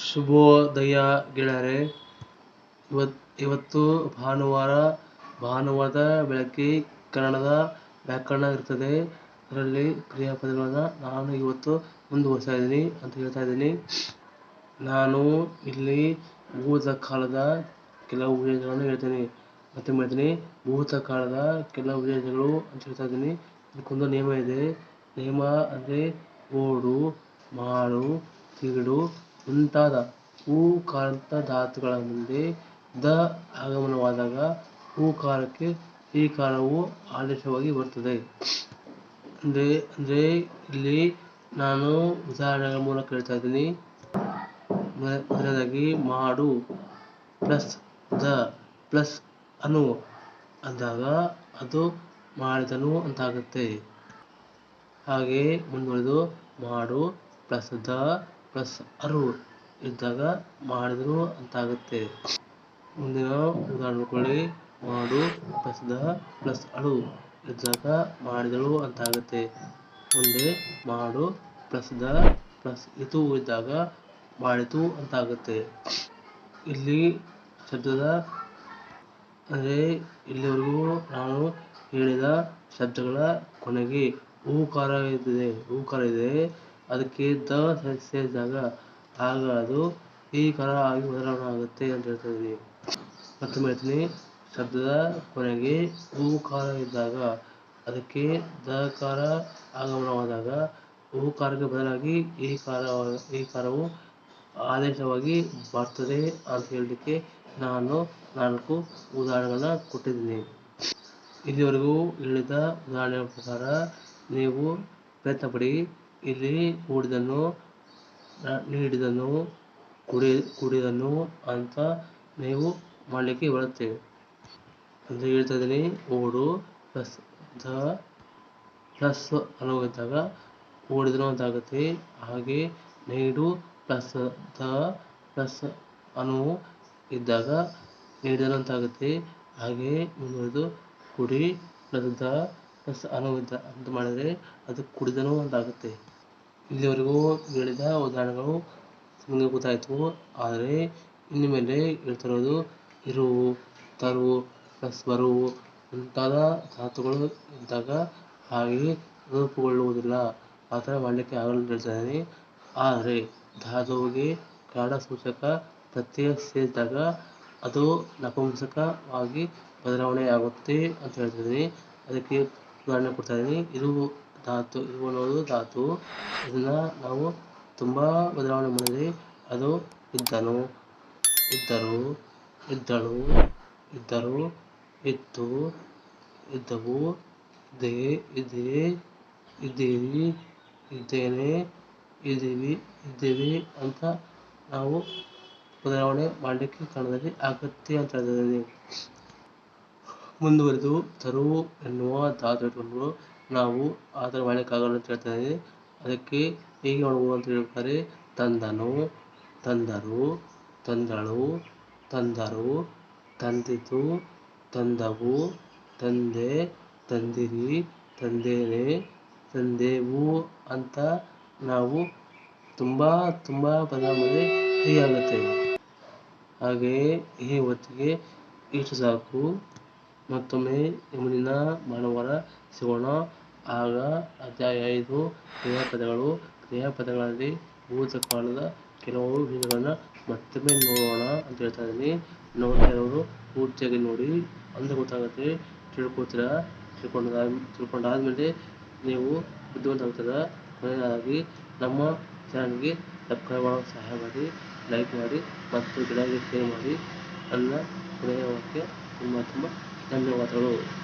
ಶುಭೋದಯ ಗೆಳೆಯರೆ ಇವತ್ತು ಇವತ್ತು ಭಾನುವಾರ ಭಾನುವಾರದ ಬೆಳಗ್ಗೆ ಕನ್ನಡದ ವ್ಯಾಕರಣ ಇರ್ತದೆ. ಅದರಲ್ಲಿ ಕ್ರಿಯಾಪದಗಳನ್ನು ನಾನು ಇವತ್ತು ಮುಂದುವರಿಸ್ತಾ ಇದ್ದೀನಿ ಅಂತ ಹೇಳ್ತಾ ಇದ್ದೀನಿ. ನಾನು ಇಲ್ಲಿ ಭೂತಕಾಲದ ಕೆಲವು ವಿಷಯಗಳನ್ನು ಹೇಳ್ತೀನಿ. ಮತ್ತೆ ಹೇಳ್ತೀನಿ. ಭೂತಕಾಲದ ಕೆಲವು ವಿಷಯಗಳು ಅಂತ ಹೇಳ್ತಾ ಇದ್ದೀನಿ. ಇದಕ್ಕೊಂದು ನಿಯಮ ಇದೆ. ನಿಯಮ ಅಂದರೆ ಓಡು, ಮಾಡು ತಿರುಡು ಮುಂತಾದ ಹೂಕಾರಂತ ಧಾತುಗಳ ಮುಂದೆ ದ ಆಗಮನವಾದಾಗ ಹೂಕಾರಕ್ಕೆ ಈ ಕಾರವು ಆದೇಶವಾಗಿ ಬರುತ್ತದೆ. ಅಂದ್ರೆ ಅಂದ್ರೆ ಇಲ್ಲಿ ನಾನು ಉದಾಹರಣೆಗಳ ಮೂಲಕ ಹೇಳ್ತಾ ಇದ್ದೀನಿ. ಮೊದಲನೇದಾಗಿ ಮಾಡು ಪ್ಲಸ್ ದ ಪ್ಲಸ್ ಅನು ಅಂದಾಗ ಅದು ಮಾಡಿದನು ಅಂತಾಗುತ್ತೆ. ಹಾಗೆ ಮುಂದುವರೆದು ಮಾಡು ಪ್ಲಸ್ ದ ಪ್ಲಸ್ ಅರು ಇದ್ದಾಗ ಮಾಡಿದ್ರು ಅಂತಾಗುತ್ತೆ. ಮುಂದಿನ ಉದಾಹರಣೆ ನೋಡ್ಕೊಳ್ಳಿ. ಮಾಡು ಪ್ಲಸ್ ದ ಪ್ಲಸ್ ಅಳು ಇದ್ದಾಗ ಮಾಡಿದಳು ಅಂತಾಗುತ್ತೆ. ಮುಂದೆ ಮಾಡು ಪ್ಲಸ್ ದ ಪ್ಲಸ್ ಇದು ಇದ್ದಾಗ ಮಾಡಿತು ಅಂತಾಗುತ್ತೆ. ಇಲ್ಲಿ ಶಬ್ದದ ಅಂದರೆ ಇಲ್ಲಿವರೆಗೂ ನಾನು ಹೇಳಿದ ಶಬ್ದಗಳ ಕೊನೆಗೆ ಹೂಕಾರ ಇದೆ ಹೂಕಾರ ಇದೆ. ಅದಕ್ಕೆ ದ ಸೇರಿದಾಗ ಆಗ ಅದು ಈ ಕರ ಆಗಿ ಬದಲಾವಣೆ ಆಗುತ್ತೆ ಅಂತ ಹೇಳ್ತಾ ಮತ್ತು ಹೇಳ್ತೀನಿ, ಶಬ್ದದ ಕೊನೆಗೆ ಹೂಕಾರ ಇದ್ದಾಗ, ಅದಕ್ಕೆ ದಕಾರ ಕಾರ ಆಗಮನವಾದಾಗ ಹೂಕಾರಕ್ಕೆ ಬದಲಾಗಿ ಈ ಕಾರ ಈ ಕಾರವು ಆದೇಶವಾಗಿ ಬರ್ತದೆ ಅಂತ ಹೇಳಲಿಕ್ಕೆ ನಾನು ನಾಲ್ಕು ಉದಾಹರಣೆಗಳನ್ನ ಕೊಟ್ಟಿದ್ದೀನಿ. ಇಲ್ಲಿವರೆಗೂ ಹೇಳಿದ ಉದಾಹರಣೆಗಳ ಪ್ರಕಾರ, ನೀವು ಪ್ರಯತ್ನ ಪಡಿ ಇಲ್ಲಿ ಕೂಡಿದನು ನೀಡಿದನು, ಕುಡಿ, ಕುಡಿದನು ಅಂತ ನೀವು ಮಾಡಲಿಕ್ಕೆ ಬರುತ್ತೆ ಅಂತ ಹೇಳ್ತಾ ಇದ್ದೀನಿ, ಓಡು ಪ್ಲಸ್ ದ ಪ್ಲಸ್ ಅನು ಇದ್ದಾಗ ಓಡಿದನು ಅಂತಾಗುತ್ತೆ. ಹಾಗೆ ನೀಡು, ಪ್ಲಸ್ ದ ಪ್ಲಸ್ ಅನು ಇದ್ದಾಗ ನೀಡಿದನು ಅಂತಾಗುತ್ತೆ. ಹಾಗೆ ಮುಂದುವರೆದು ಕುಡಿ, ಪ್ಲಸ್ ದ ಪ್ಲಸ್ ಅನು ಇದ್ದ ಅಂತ ಮಾಡಿದರೆ ಅದು ಕುಡಿದನು ಅಂತಾಗುತ್ತೆ. ಇಲ್ಲಿವರೆಗೂ ಹೇಳಿದ ಉದಾಹರಣೆಗಳು ನಿಮಗೆ ಗೊತ್ತಾಯಿತು, ಆದರೆ ಇನ್ನು ಮೇಲೆ ಹೇಳ್ತಿರೋದು ಇರುವು ತರು ಪ್ಲಸ್ ಬರುವು ಮುಂತಾದ ಧಾತುಗಳು ಇದ್ದಾಗ ಹಾಗೆ ರೂಪುಗೊಳ್ಳುವುದಿಲ್ಲ. ಆ ಥರ ಮಾಡಲಿಕ್ಕೆ ಆಗಲ್ಲ ಅಂತ ಹೇಳ್ತಾ ಇದ್ದೀನಿ. ಆದರೆ ಧಾತುವಿಗೆ ಕಾರಣ ಸೂಚಕ ಪ್ರತ್ಯಯ ಸೇರಿದಾಗ ಅದು ನಪುಂಸಕವಾಗಿ ಬದಲಾವಣೆಯಾಗುತ್ತೆ ಅಂತ ಹೇಳ್ತಿದ್ದೀನಿ ಅದಕ್ಕೆ ಉದಾಹರಣೆ ಕೊಡ್ತಾ ಇದ್ದೀನಿ. ಇದು ಧಾತು ಅನ್ನೋದು ಧಾತು. ಇದನ್ನ ನಾವು ತುಂಬ ಬದಲಾವಣೆ ಮಾಡಿದ್ರೆ ಅದು ಇದ್ದನು, ಇದ್ದರು, ಇದ್ದಳು, ಇದ್ದರು, ಇತ್ತು, ಇದ್ದವು ಇದೇ ಇದೇ ಇದ್ದೀವಿ, ಇದ್ದೇನೆ, ಇದ್ದೀವಿ ಇದ್ದೀವಿ ಅಂತ ನಾವು ಬದಲಾವಣೆ ಮಾಡಲಿಕ್ಕೆ ಕನ್ನಡದಲ್ಲಿ ಅಗತ್ಯ ಅಂತ ಹೇಳ್ತಿದ್ದೀನಿ ಮುಂದುವರೆದು ತರು ಎನ್ನುವ ಧಾತು ನಾವು ಆ ಥರ ಅಂತ ಹೇಳ್ತಾರೆ ಅದಕ್ಕೆ ಹೇಗೆ ಮಾಡ್ಬೋದು ಅಂತ ಹೇಳ್ತಾರೆ ತಂದನು, ತಂದರು, ತಂದಳು, ತಂದರು, ತಂದಿತು, ತಂದವು, ತಂದೆ, ತಂದಿರಿ, ತಂದೇನೆ, ತಂದೆವು ಅಂತ ನಾವು ತುಂಬ ತುಂಬ ಬದಲಾವಣೆ ಹೀಗಾಗುತ್ತೆ. ಹಾಗೆಯೇ ಈ ಹೊತ್ತಿಗೆ ಇಷ್ಟು ಸಾಕು. ಮತ್ತೊಮ್ಮೆ ಮುಂದಿನ ಭಾನುವಾರ ಸಿಗೋಣ. ಆಗ ಅಧ್ಯಾಯ ಐದು ಕ್ರಿಯಾಪದಗಳು. ಕ್ರಿಯಾಪದಗಳಲ್ಲಿ ಭೂತಕಾಲದ ಕೆಲವು ವಿಧಗಳನ್ನು ಮತ್ತೊಮ್ಮೆ ನೋಡೋಣ ಅಂತ ಹೇಳ್ತಾ ಇದ್ದೀನಿ. ನೋಡ್ತಾ ಇರೋರು ಪೂರ್ತಿಯಾಗಿ ನೋಡಿ. ಅಂದ್ರೆ ಗೊತ್ತಾಗುತ್ತೆ ತಿಳ್ಕೊತೀರ ತಿಳ್ಕೊಂಡ ತಿಳ್ಕೊಂಡಾದ್ಮೇಲೆ ನೀವು ಬುದ್ಧಿವಂತ ಆಗ್ತದ ಕೊನೆಯದಾಗಿ ನಮ್ಮ ಚಾನಲ್ಗೆ ಸಬ್ಸ್ಕ್ರೈಬ್ ಮಾಡೋ ಸಹಾಯ ಮಾಡಿ, ಲೈಕ್ ಮಾಡಿ ಮತ್ತು ಗಿಡಕ್ಕೆ ಶೇರ್ ಮಾಡಿ. ನನ್ನ ಕೊನೆಯ ತುಂಬ ತುಂಬ ಧನ್ಯವಾದಗಳು.